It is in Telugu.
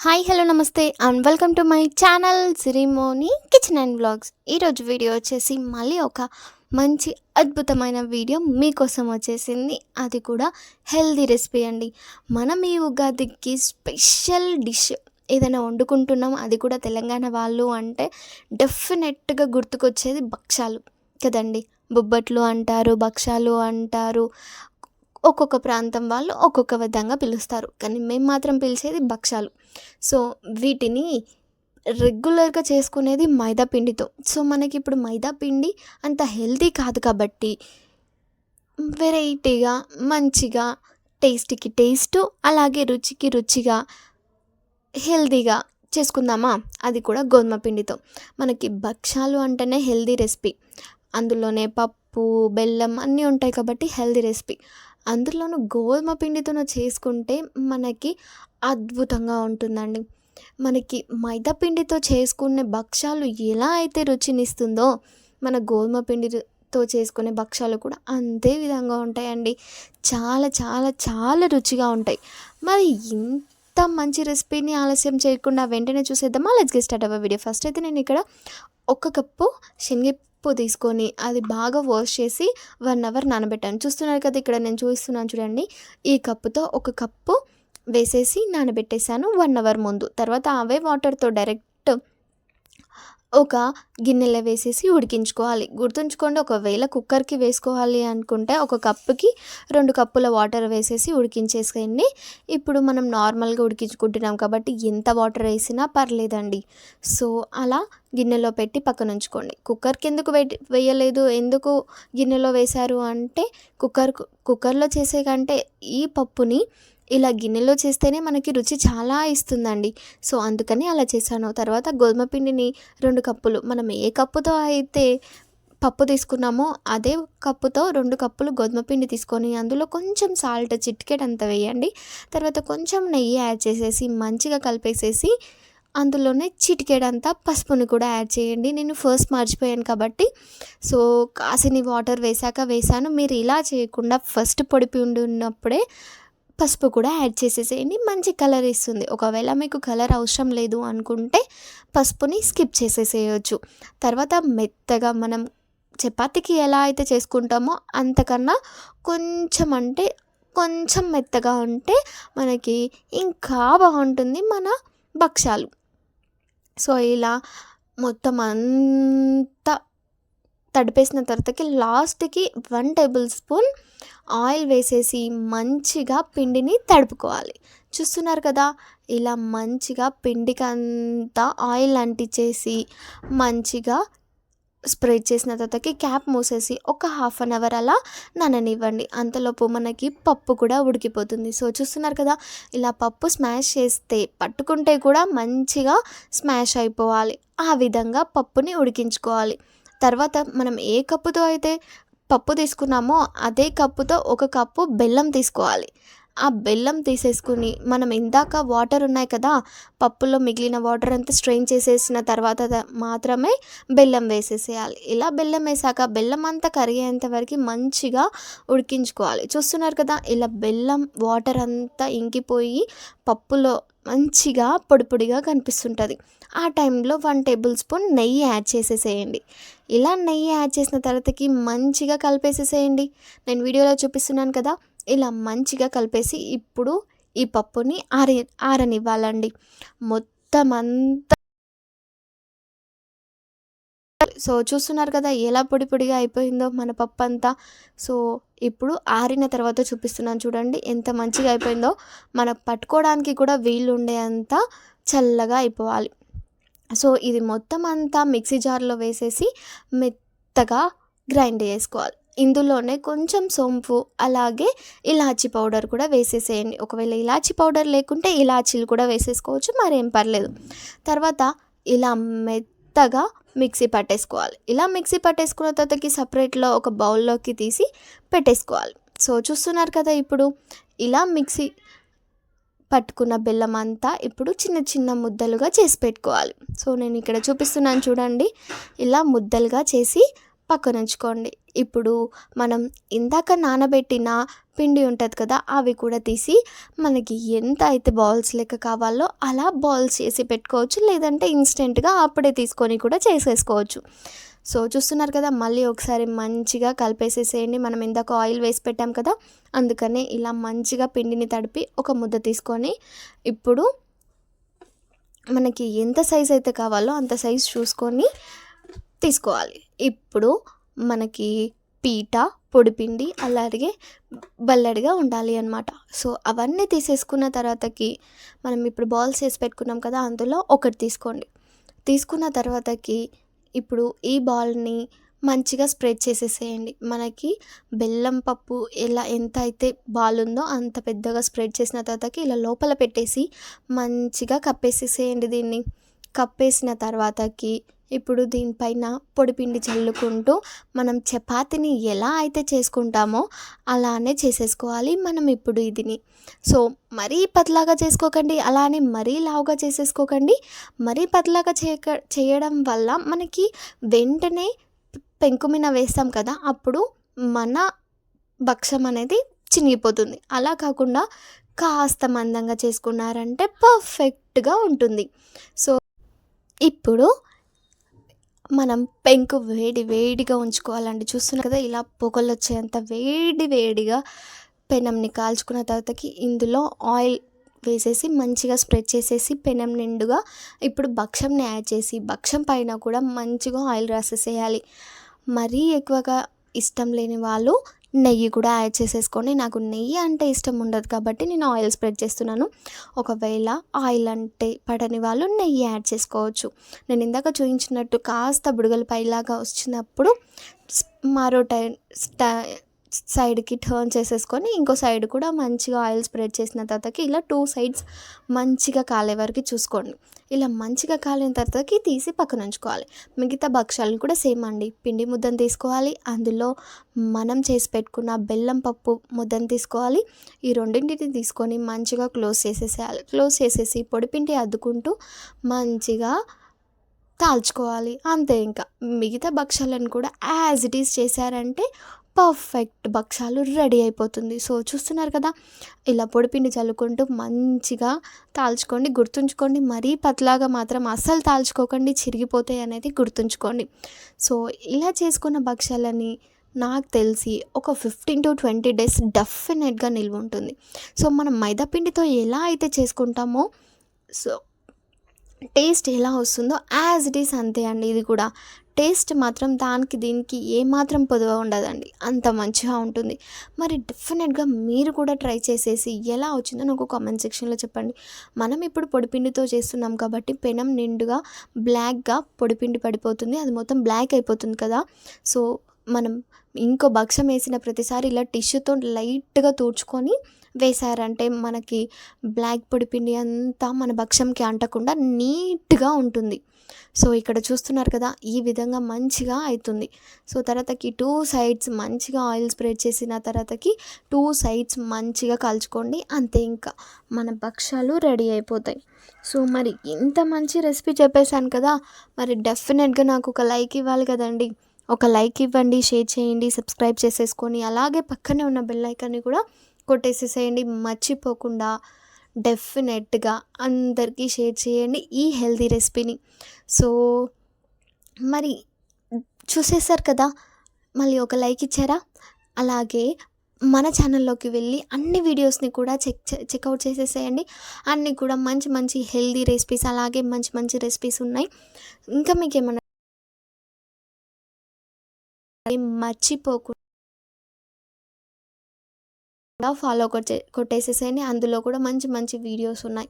Hi hello namaste and welcome to my channel Sirimoni kitchen and blogs ఈరోజు వీడియో వచ్చేసి మళ్ళీ ఒక మంచి అద్భుతమైన వీడియో మీకోసం వచ్చేసింది. అది కూడా హెల్దీ రెసిపీ అండి. మనం ఈ ఉగాదికి స్పెషల్ డిష్ ఏదైనా వండుకుంటున్నాం అది కూడా తెలంగాణ వాళ్ళు అంటే డెఫినెట్గా గుర్తుకొచ్చేది భక్ష్యాలు కదండి. బొబ్బట్లు అంటారు భక్షాలు అంటారు ఒక్కొక్క ప్రాంతం వాళ్ళు ఒక్కొక్క విధంగా పిలుస్తారు. కానీ మేము మాత్రం పిలిచేది భక్షాలు సో వీటిని రెగ్యులర్గా చేసుకునేది మైదా పిండితో. సో మనకి ఇప్పుడు మైదా పిండి అంత హెల్తీ కాదు కాబట్టి వెరైటీగా మంచిగా టేస్ట్కి టేస్ట్ అలాగే రుచికి రుచిగా హెల్తీగా చేసుకుందామా? అది కూడా గోధుమ పిండితో. మనకి భక్షాలు అంటేనే హెల్తీ రెసిపీ. అందులోనే పప్పు బెల్లం అన్నీ ఉంటాయి కాబట్టి హెల్తీ రెసిపీ. అందులోనూ గోధుమ పిండితో చేసుకుంటే మనకి అద్భుతంగా ఉంటుందండి. మనకి మైదా పిండితో చేసుకునే భక్షాలు ఎలా అయితే రుచినిస్తుందో మన గోధుమ పిండితో చేసుకునే భక్షాలు కూడా అంతే విధంగా ఉంటాయండి. చాలా చాలా చాలా రుచిగా ఉంటాయి. మరి ఇంత మంచి రెసిపీని ఆలస్యం చేయకుండా వెంటనే చూసేద్దామా? లెట్స్ గెట్ స్టార్ట్ అవ్వ వీడియో ఫస్ట్ అయితే నేను ఇక్కడ ఒక కప్పు శనగ శనగపప్పు తీసుకొని అది బాగా వాష్ చేసి వన్ అవర్ నానబెట్టాను. చూస్తున్నారు కదా ఇక్కడ నేను చూస్తున్నాను చూడండి. ఈ కప్పుతో ఒక కప్పు వేసేసి నానబెట్టేశాను వన్ అవర్ ముందు. తర్వాత అవే వాటర్తో డైరెక్ట్ ఒక గిన్నెలో వేసేసి ఉడికించుకోవాలి. గుర్తుంచుకోండి ఒకవేళ కుక్కర్కి వేసుకోవాలి అనుకుంటే ఒక కప్పుకి రెండు కప్పుల వాటర్ వేసేసి ఉడికించేసేయండి. ఇప్పుడు మనం నార్మల్గా ఉడికించుకుంటున్నాం కాబట్టి ఎంత వాటర్ వేసినా పర్లేదండి. సో అలా గిన్నెలో పెట్టి పక్కన ఉంచుకోండి. కుక్కర్కి ఎందుకు వేయలేదు? ఎందుకు గిన్నెలో వేశారు అంటే కుక్కర్ కుక్కర్లో చేసే కంటే ఈ పప్పుని ఇలా గిన్నెలో చేస్తేనే మనకి రుచి చాలా ఇస్తుందండి. సో అందుకని అలా చేశాను. తర్వాత గోధుమ పిండిని రెండు కప్పులు మనం ఏ కప్పుతో అయితే పప్పు తీసుకున్నామో అదే కప్పుతో రెండు కప్పులు గోధుమ పిండి తీసుకొని అందులో కొంచెం సాల్ట్ చిట్కెట్ అంత వేయండి. తర్వాత కొంచెం నెయ్యి యాడ్ చేసేసి మంచిగా కలిపేసేసి అందులోనే చిటికేడంతా పసుపుని కూడా యాడ్ చేయండి. నేను ఫస్ట్ మర్చిపోయాను కాబట్టి. సో కాసిని వాటర్ వేసాక వేసాను. మీరు ఇలా చేయకుండా ఫస్ట్ పొడిపి ఉండి ఉన్నప్పుడే పసుపు కూడా యాడ్ చేసేసేయండి. మంచి కలర్ ఇస్తుంది. ఒకవేళ మీకు కలర్ అవసరం లేదు అనుకుంటే పసుపుని స్కిప్ చేసేసేయచ్చు. తర్వాత మెత్తగా మనం చపాతీకి ఎలా అయితే చేసుకుంటామో అంతకన్నా కొంచెం అంటే కొంచెం మెత్తగా ఉంటే మనకి ఇంకా బాగుంటుంది మన భక్ష్యాలు. సో ఇలా మొత్తం అంతా తడిపేసిన తర్వాతకి లాస్ట్కి వన్ టేబుల్ స్పూన్ ఆయిల్ వేసేసి మంచిగా పిండిని తడుపుకోవాలి. చూస్తున్నారు కదా ఇలా మంచిగా పిండికి అంతా ఆయిల్ అంటించేసి మంచిగా స్ప్రెడ్ చేసిన తర్వాతకి క్యాప్ మూసేసి ఒక హాఫ్ అన్ అవర్ అలా నాననివ్వండి. అంతలోపు మనకి పప్పు కూడా ఉడికిపోతుంది. సో చూస్తున్నారు కదా ఇలా పప్పు స్మాష్ చేస్తే పట్టుకుంటే కూడా మంచిగా స్మాష్ అయిపోవాలి. ఆ విధంగా పప్పుని ఉడికించుకోవాలి. తర్వాత మనం ఏ కప్పుతో అయితే పప్పు తీసుకున్నామో అదే కప్పుతో ఒక కప్పు బెల్లం తీసుకోవాలి. ఆ బెల్లం తీసేసుకుని మనం ఇందాక వాటర్ ఉన్నాయి కదా పప్పులో మిగిలిన వాటర్ అంతా స్ట్రెయిన్ చేసేసిన తర్వాత మాత్రమే బెల్లం వేసేసేయాలి. ఇలా బెల్లం వేసాక బెల్లం అంతా కరిగేంత వరకు మంచిగా ఉడికించుకోవాలి. చూస్తున్నారు కదా ఇలా బెల్లం వాటర్ అంతా ఇంకిపోయి పప్పులో మంచిగా పొడిపొడిగా కనిపిస్తుంటుంది. ఆ టైంలో వన్ టేబుల్ స్పూన్ నెయ్యి యాడ్ చేసేసేయండి. ఇలా నెయ్యి యాడ్ చేసిన తర్వాతకి మంచిగా కలిపేసేసేయండి. నేను వీడియోలో చూపిస్తున్నాను కదా ఇలా మంచిగా కలిపేసి ఇప్పుడు ఈ పప్పుని ఆరి ఆరనివ్వాలండి. మొత్తం అంతా సో చూస్తున్నారు కదా ఎలా పొడి పొడిగా అయిపోయిందో మన పప్పు అంతా సో ఇప్పుడు ఆరిన తర్వాత చూపిస్తున్నాను చూడండి ఎంత మంచిగా అయిపోయిందో. మనకు పట్టుకోవడానికి కూడా వీలు ఉండే చల్లగా అయిపోవాలి. సో ఇది మొత్తం అంతా మిక్సీ జార్లో వేసేసి మెత్తగా గ్రైండ్ చేసుకోవాలి. ఇందులోనే కొంచెం సోంపు అలాగే ఇలాచీ పౌడర్ కూడా వేసేసేయండి. ఒకవేళ ఇలాచీ పౌడర్ లేకుంటే ఇలాచీలు కూడా వేసేసుకోవచ్చు మరేం పర్లేదు. తర్వాత ఇలా మెత్తగా మిక్సీ పట్టేసుకోవాలి. ఇలా మిక్సీ పట్టేసుకున్న తర్వాతకి సపరేట్లో ఒక బౌల్లోకి తీసి పెట్టేసుకోవాలి. సో చూస్తున్నారు కదా ఇప్పుడు ఇలా మిక్సీ పట్టుకున్న బెల్లం అంతా ఇప్పుడు చిన్న చిన్న ముద్దలుగా చేసి పెట్టుకోవాలి. సో నేను ఇక్కడ చూపిస్తున్నాను చూడండి. ఇలా ముద్దలుగా చేసి పక్కన ఉంచుకోండి. ఇప్పుడు మనం ఇందాక నానబెట్టిన పిండి ఉంటుంది కదా అవి కూడా తీసి మనకి ఎంత అయితే బాల్స్ లెక్క కావాలో అలా బాల్స్ చేసి పెట్టుకోవచ్చు. లేదంటే ఇన్స్టెంట్గా అప్పుడే తీసుకొని కూడా చేసేసుకోవచ్చు. సో చూస్తున్నారు కదా మళ్ళీ ఒకసారి మంచిగా కలిపేసేసేయండి. మనం ఇందాక ఆయిల్ వేసి పెట్టాం కదా అందుకనే ఇలా మంచిగా పిండిని తడిపి ఒక ముద్ద తీసుకొని ఇప్పుడు మనకి ఎంత సైజ్ అయితే కావాలో అంత సైజ్ చూసుకొని తీసుకోవాలి. ఇప్పుడు మనకి పీట పొడిపిండి అలాగే బల్లడిగా ఉండాలి అనమాట సో అవన్నీ తీసేసుకున్న తర్వాతకి మనం ఇప్పుడు బాల్స్ వేసి పెట్టుకున్నాం కదా అందులో ఒకటి తీసుకోండి. తీసుకున్న తర్వాతకి ఇప్పుడు ఈ బాల్ని మంచిగా స్ప్రెడ్ చేసేసేయండి. మనకి బెల్లం పప్పు ఎలా ఎంత అయితే బాల్ ఉందో అంత పెద్దగా స్ప్రెడ్ చేసిన తర్వాతకి ఇలా లోపల పెట్టేసి మంచిగా కప్పేసేసేయండి దీన్ని. కప్పేసిన తర్వాతకి ఇప్పుడు దీనిపైన పొడిపిండి చల్లుకుంటూ మనం చపాతీని ఎలా అయితే చేసుకుంటామో అలానే చేసేసుకోవాలి మనం ఇప్పుడు ఇదిని. సో మరీ పతలాగా చేసుకోకండి అలానే మరీ లావుగా చేసేసుకోకండి. మరీ పతలాగా చేయక చేయడం వల్ల మనకి వెంటనే పెంకు మీద వేస్తాం కదా అప్పుడు మన భక్షం అనేది చినిగిపోతుంది. అలా కాకుండా కాస్త మందంగా చేసుకున్నారంటే పర్ఫెక్ట్గా ఉంటుంది. సో ఇప్పుడు మనం పెంకు వేడి వేడిగా ఉంచుకోవాలండి. చూస్తున్నారు కదా ఇలా పొగలు వచ్చేంత వేడి వేడిగా పెనంని కాల్చుకున్న తర్వాతకి ఇందులో ఆయిల్ వేసేసి మంచిగా స్ప్రెడ్ చేసేసి పెనం నిండుగా ఇప్పుడు భక్షంని యాడ్ చేసి భక్షం పైన కూడా మంచిగా ఆయిల్ రాసేసేయాలి. మరీ ఎక్కువగా ఇష్టం లేని వాళ్ళు నెయ్యి కూడా యాడ్ చేసేసుకొని నాకు నెయ్యి అంటే ఇష్టం ఉండదు కాబట్టి నేను ఆయిల్ స్ప్రెడ్ చేస్తున్నాను. ఒకవేళ ఆయిల్ అంటే పడని వాళ్ళు నెయ్యి యాడ్ చేసుకోవచ్చు. నేను ఇందాక చూపించినట్టు కాస్త బుడగల పైలాగా వచ్చినప్పుడు మరో టై సైడ్కి టర్న్ చేసేసుకొని ఇంకో సైడ్ కూడా మంచిగా ఆయిల్ స్ప్రెడ్ చేసిన తర్వాతకి ఇలా టూ సైడ్స్ మంచిగా కాలే వరకు చూసుకోండి. ఇలా మంచిగా కాలిన తర్వాతకి తీసి పక్కన ఉంచుకోవాలి. మిగతా భక్ష్యాలను కూడా సేమ్ అండి. పిండి ముద్దను తీసుకోవాలి. అందులో మనం చేసి పెట్టుకున్న బెల్లం పప్పు ముద్దను తీసుకోవాలి. ఈ రెండింటిని తీసుకొని మంచిగా క్లోజ్ చేసేసేయాలి. క్లోజ్ చేసేసి పొడిపిండి అద్దుకుంటూ మంచిగా కాల్చుకోవాలి. అంతే ఇంకా. మిగతా భక్ష్యాలను కూడా యాజ్ ఇట్ ఈస్ చేశారంటే పర్ఫెక్ట్ భక్షాలు రెడీ అయిపోతుంది. సో చూస్తున్నారు కదా ఇలా పొడిపిండి చల్లుకుంటూ మంచిగా తాల్చుకోండి గుర్తుంచుకోండి. మరీ పతలాగా మాత్రం అస్సలు తాల్చుకోకండి చిరిగిపోతాయి అనేది గుర్తుంచుకోండి. సో ఇలా చేసుకున్న భక్షాలని నాకు తెలిసి ఒక ఫిఫ్టీన్ టు ట్వంటీ డేస్ డెఫినెట్గా నిల్వ ఉంటుంది. సో మనం మైదాపిండితో ఎలా అయితే చేసుకుంటామో సో టేస్ట్ ఎలా వస్తుందో యాజ్ ఇట్ ఈస్ అంతే అండి. ఇది కూడా టేస్ట్ మాత్రం దానికి దీనికి ఏమాత్రం పొదువ ఉండదండి. అంత మంచిగా ఉంటుంది. మరి డెఫినెట్గా మీరు కూడా ట్రై చేసేసి ఎలా వచ్చిందో నాకు కామెంట్ సెక్షన్లో చెప్పండి. మనం ఇప్పుడు పొడిపిండితో చేస్తున్నాం కాబట్టి పెనం నిండుగా బ్లాక్గా పొడిపిండి పడిపోతుంది. అది మొత్తం బ్లాక్ అయిపోతుంది కదా. సో మనం ఇంకో భక్షం వేసిన ప్రతిసారి ఇలా టిష్యూతో లైట్గా తుడుచుకొని వేశారంటే మనకి బ్లాక్ పొడిపిండి అంతా మన భక్షంకి అంటకుండా నీట్గా ఉంటుంది. సో ఇక్కడ చూస్తున్నారు కదా ఈ విధంగా మంచిగా అవుతుంది సో తర్వాతకి టూ సైడ్స్ మంచిగా ఆయిల్ స్ప్రెడ్ చేసిన తర్వాతకి టూ సైడ్స్ మంచిగా కలుచుకోండి. అంతే ఇంకా మన భక్షాలు రెడీ అయిపోతాయి. సో మరి ఇంత మంచి రెసిపీ చెప్పేశాను కదా మరి డెఫినెట్గా నాకు ఒక లైక్ ఇవ్వాలి కదండి. ఒక లైక్ ఇవ్వండి షేర్ చేయండి సబ్స్క్రైబ్ చేసేసుకొని అలాగే పక్కనే ఉన్న బెల్ ఐకాన్ని కూడా కొట్టేసేసేయండి. మర్చిపోకుండా డెఫినెట్గా అందరికీ షేర్ చేయండి ఈ హెల్దీ రెసిపీని. సో మరి చూసేసారు కదా మళ్ళీ ఒక లైక్ ఇచ్చారా? అలాగే మన ఛానల్లోకి వెళ్ళి అన్ని వీడియోస్ని కూడా చెక్ చెక్అవుట్ చేసేసేయండి. అన్నీ కూడా మంచి మంచి హెల్దీ రెసిపీస్ అలాగే మంచి మంచి రెసిపీస్ ఉన్నాయి. ఇంకా మీకు అది మర్చిపోకుండా ఫాలో కొట్టే కొట్టేసేసేయండి. అందులో కూడా మంచి మంచి వీడియోస్ ఉన్నాయి.